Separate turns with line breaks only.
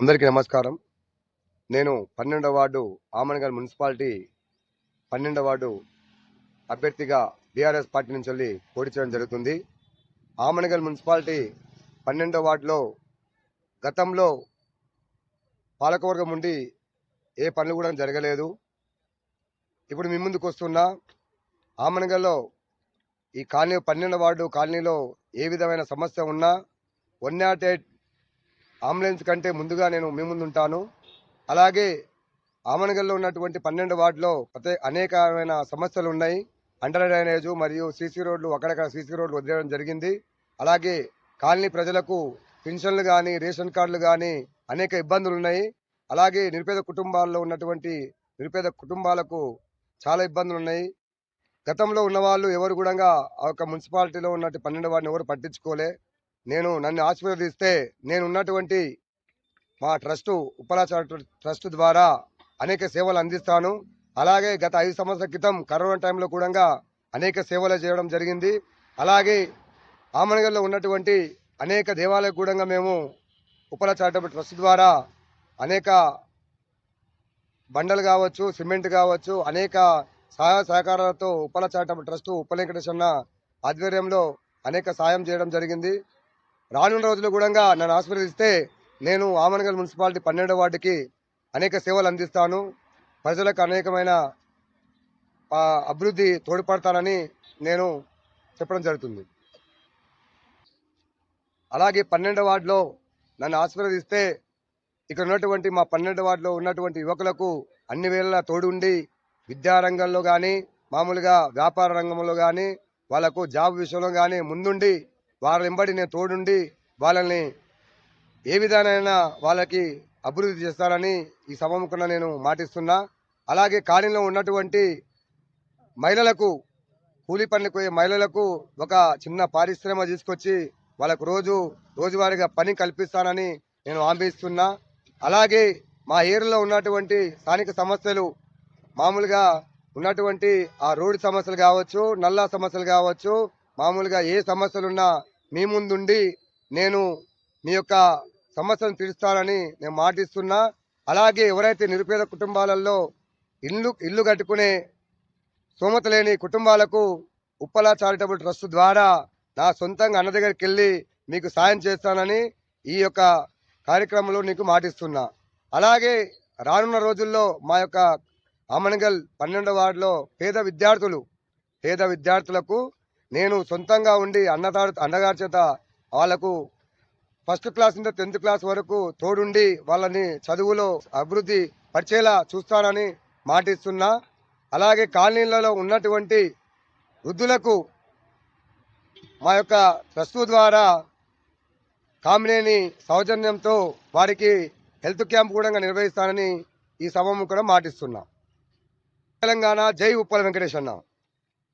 అందరికీ నమస్కారం. నేను పన్నెండవ వార్డు ఆమనగల్ మున్సిపాలిటీ పన్నెండవ వార్డు అభ్యర్థిగా బీఆర్ఎస్ పార్టీ నుంచి వెళ్ళి పోటీ చేయడం జరుగుతుంది. ఆమనగల్ మున్సిపాలిటీ పన్నెండవ వార్డులో గతంలో పాలకవర్గం ఉండి ఏ పనులు కూడా జరగలేదు. ఇప్పుడు మీ ముందుకు వస్తున్న ఆమనగల్లో ఈ కాలనీ పన్నెండవ వార్డు కాలనీలో ఏ విధమైన సమస్య ఉన్నా వన్ నాట్ ఎయిట్ అంబులెన్స్ కంటే ముందుగా నేను మీ ముందుంటాను అలాగే ఆమనగల్లో ఉన్నటువంటి పన్నెండు వార్డులో ప్రతి అనేకమైన సమస్యలు ఉన్నాయి. అండర్ డ్రైనేజ్ మరియు సీసీ రోడ్లు అక్కడక్కడ సీసీ రోడ్లు వదిలేయడం జరిగింది. అలాగే కాలనీ ప్రజలకు పెన్షన్లు కానీ రేషన్ కార్డులు కానీ అనేక ఇబ్బందులు ఉన్నాయి. అలాగే నిరుపేద కుటుంబాల్లో ఉన్నటువంటి నిరుపేద కుటుంబాలకు చాలా ఇబ్బందులు ఉన్నాయి. గతంలో ఉన్నవాళ్ళు ఎవరు కూడా ఆ యొక్క మున్సిపాలిటీలో ఉన్నట్టు పన్నెండు వాడిని ఎవరు పట్టించుకోలే. నేను నన్ను ఆశీర్వదిస్తే నేను ఉన్నటువంటి మా ట్రస్టు ఉప్పలాచార ట్రస్ట్ ద్వారా అనేక సేవలు అందిస్తాను. అలాగే గత ఐదు సంవత్సరాల క్రితం కరోనా టైంలో కూడా అనేక సేవలు చేయడం జరిగింది. అలాగే ఆమనగల్లో ఉన్నటువంటి అనేక దేవాలయాలకు కూడా మేము ఉప్పల చారిటబుల్ ట్రస్ట్ ద్వారా అనేక బండలు కావచ్చు సిమెంట్ కావచ్చు అనేక సహాయ సహకారాలతో ఉప్పల చారిటబుల్ ట్రస్ట్ ఉప్పల వెంకటేశ్వర ఆధ్వర్యంలో అనేక సాయం చేయడం జరిగింది. రానున్న రోజుల్లో కూడా నన్ను ఆశీర్వదిస్తే నేను ఆమనగల్ మున్సిపాలిటీ పన్నెండవ వార్డుకి అనేక సేవలు అందిస్తాను. ప్రజలకు అనేకమైన అభివృద్ధి తోడ్పడతానని నేను చెప్పడం జరుగుతుంది. అలాగే పన్నెండవ వార్డులో నన్ను ఆశీర్వదిస్తే ఇక్కడ ఉన్నటువంటి మా పన్నెండు వార్డులో ఉన్నటువంటి యువకులకు అన్ని వేళలా తోడుండి విద్యారంగంలో కానీ మామూలుగా వ్యాపార రంగంలో కానీ వాళ్ళకు జాబ్ విషయంలో కానీ ముందుండి వాళ్ళ వెంబడి నేను తోడుండి వాళ్ళని ఏ విధానైనా వాళ్ళకి అభివృద్ధి చేస్తానని ఈ సభముఖంగా నేను మాటిస్తున్నా. అలాగే కాలనీలో ఉన్నటువంటి మహిళలకు కూలి పనులకు మహిళలకు ఒక చిన్న పారిశ్రమ తీసుకొచ్చి వాళ్ళకు రోజు రోజువారీగా పని కల్పిస్తానని నేను హామీ అలాగే మా ఏరియాలో ఉన్నటువంటి స్థానిక సమస్యలు మామూలుగా ఉన్నటువంటి ఆ రోడ్డు సమస్యలు కావచ్చు నల్లా సమస్యలు కావచ్చు మామూలుగా ఏ సమస్యలున్నా మీ ముందుండి నేను మీ యొక్క సమస్యను తీరుస్తానని నేను మాటిస్తున్నా. అలాగే ఎవరైతే నిరుపేద కుటుంబాలలో ఇల్లు ఇల్లు కట్టుకునే స్తోమత లేని కుటుంబాలకు ఉప్పల చారిటబుల్ ట్రస్ట్ ద్వారా నా సొంతంగా అన్న దగ్గరికి వెళ్ళి మీకు సాయం చేస్తానని ఈ యొక్క కార్యక్రమంలో నీకు మాటిస్తున్నా. అలాగే రానున్న రోజుల్లో మా యొక్క అమనగల్ పన్నెండవ వార్డులో పేద విద్యార్థులు పేద విద్యార్థులకు నేను సొంతంగా ఉండి అన్నదారు అన్నగారి చేత వాళ్ళకు ఫస్ట్ క్లాస్ నుంచి టెన్త్ క్లాస్ వరకు తోడుండి వాళ్ళని చదువులో అభివృద్ధి పరిచేలా చూస్తానని మాటిస్తున్నా. అలాగే కాలనీలలో ఉన్నటువంటి వృద్ధులకు మా యొక్క ట్రస్టు ద్వారా కామినేని సౌజన్యంతో వారికి హెల్త్ క్యాంప్ కూడా నిర్వహిస్తానని ఈ సభము కూడా మాటిస్తున్నా. తెలంగాణ జై ఉప్పల వెంకటేష్